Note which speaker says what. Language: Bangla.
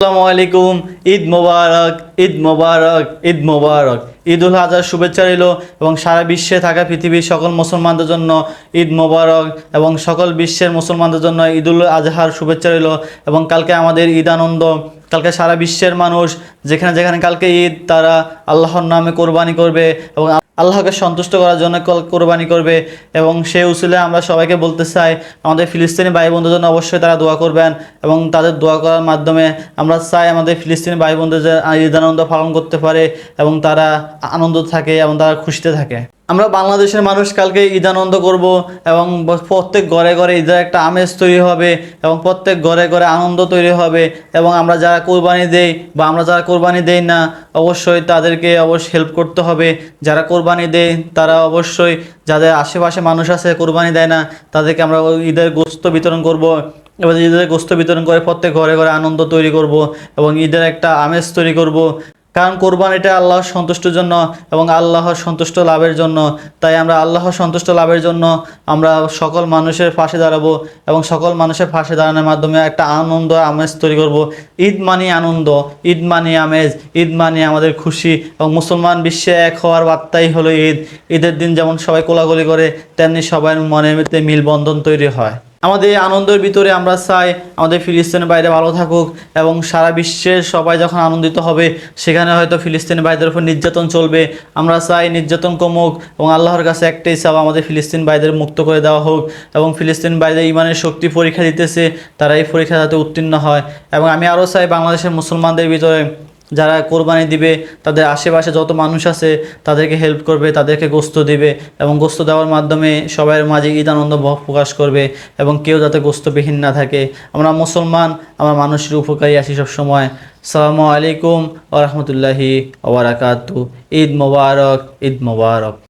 Speaker 1: আসসালামু আলাইকুম, ঈদ মোবারক ঈদ মোবারক ঈদ মোবারক। ঈদ উল আজহার শুভেচ্ছা রইল এবং সারা বিশ্বে থাকা পৃথিবীর সকল মুসলমানদের জন্য ঈদ মোবারক এবং সকল বিশ্বের মুসলমানদের জন্য ঈদ উল আজহার শুভেচ্ছা রইল এবং কালকে আমাদের ঈদ আনন্দ কালকে সারা বিশ্বের মানুষ, যেখানে যেখানে কালকে ঈদ, তারা আল্লাহর নামে কোরবানি করবে এবং আল্লাহকে সন্তুষ্ট করার জন্য কোরবানি করবে এবং সেই উসুলে আমরা সবাইকে বলতে চাই, আমাদের ফিলিস্তিনি ভাই বোনদের জন্য অবশ্যই তারা দোয়া করবেন এবং তাদের দোয়া করার মাধ্যমে আমরা চাই আমাদের ফিলিস্তিনি ভাই বোনদের যে ঈদ আনন্দ পালন করতে পারে এবং তারা আনন্দ থাকে এবং তারা খুশিতে থাকে। আমরা বাংলাদেশের মানুষ কালকে ঈদ আনন্দ করব এবং প্রত্যেক ঘরে ঘরে ঈদের একটা আমেজ তৈরি হবে এবং প্রত্যেক ঘরে ঘরে আনন্দ তৈরি হবে এবং আমরা যারা কোরবানি দেই বা আমরা যারা কোরবানি দেই না, অবশ্যই তাদেরকে অবশ্যই হেল্প করতে হবে। যারা কোরবানি দেয়, তারা অবশ্যই যাদের আশেপাশে মানুষ আছে কোরবানি দেয় না, তাদেরকে আমরা ঈদের গোস্ত বিতরণ করব এবার ঈদের গোস্ত বিতরণ করে প্রত্যেক ঘরে ঘরে আনন্দ তৈরি করব এবং ঈদের একটা আমেজ তৈরি করব। কারণ কোরবানিটা আল্লাহর সন্তুষ্টির জন্য এবং আল্লাহর সন্তুষ্ট লাভের জন্য। তাই আমরা আল্লাহর সন্তুষ্ট লাভের জন্য আমরা সকল মানুষের পাশে দাঁড়াবো এবং সকল মানুষের পাশে দাঁড়ানোর মাধ্যমে একটা আনন্দ, আমেজ তৈরি করব। ঈদ মানি আনন্দ, ঈদ মানি আমেজ, ঈদ মানি আমাদের খুশি এবং মুসলমান বিশ্বে এক হওয়ার বার্তাই হলো ঈদ। ঈদের দিন যেমন সবাই কোলাগুলি করে, তেমনি সবার মনের মধ্যে মিলবন্ধন তৈরি হয়। আমাদের আনন্দের ভিতরে আমরা চাই আমাদের ফিলিস্তিনের বাইরে ভালো থাকুক এবং সারা বিশ্বের সবাই যখন আনন্দিত হবে, সেখানে হয়তো ফিলিস্তিনি ভাইদের উপর নির্যাতন চলবে। আমরা চাই নির্যাতন কমুক এবং আল্লাহর কাছে একটাই চাপ আমাদের ফিলিস্তিন ভাইদের মুক্ত করে দেওয়া হোক এবং ফিলিস্তিন ভাইদের ইমানের শক্তি পরীক্ষা দিতেছে, তারা এই পরীক্ষা যাতে উত্তীর্ণ হয়। এবং আমি আরও চাই বাংলাদেশের মুসলমানদের ভিতরে যারা কোরবানি দিবে, তাদের আশেপাশে যত মানুষ আছে, তাদেরকে হেল্প করবে, তাদেরকে গোস্ত দিবে এবং গোস্ত দেওয়ার মাধ্যমে সবাইয়ের মাঝে ঈদ আনন্দ ভ- প্রকাশ করবে এবং কেউ যাতে গোস্তবিহীন না থাকে। আমরা মুসলমান, আমরা মানুষের উপকারী আছি সবসময়। সালামু আলাইকুম ওরহমতুল্লাহি ওবরাকাতু ঈদ মোবারক ঈদ মোবারক।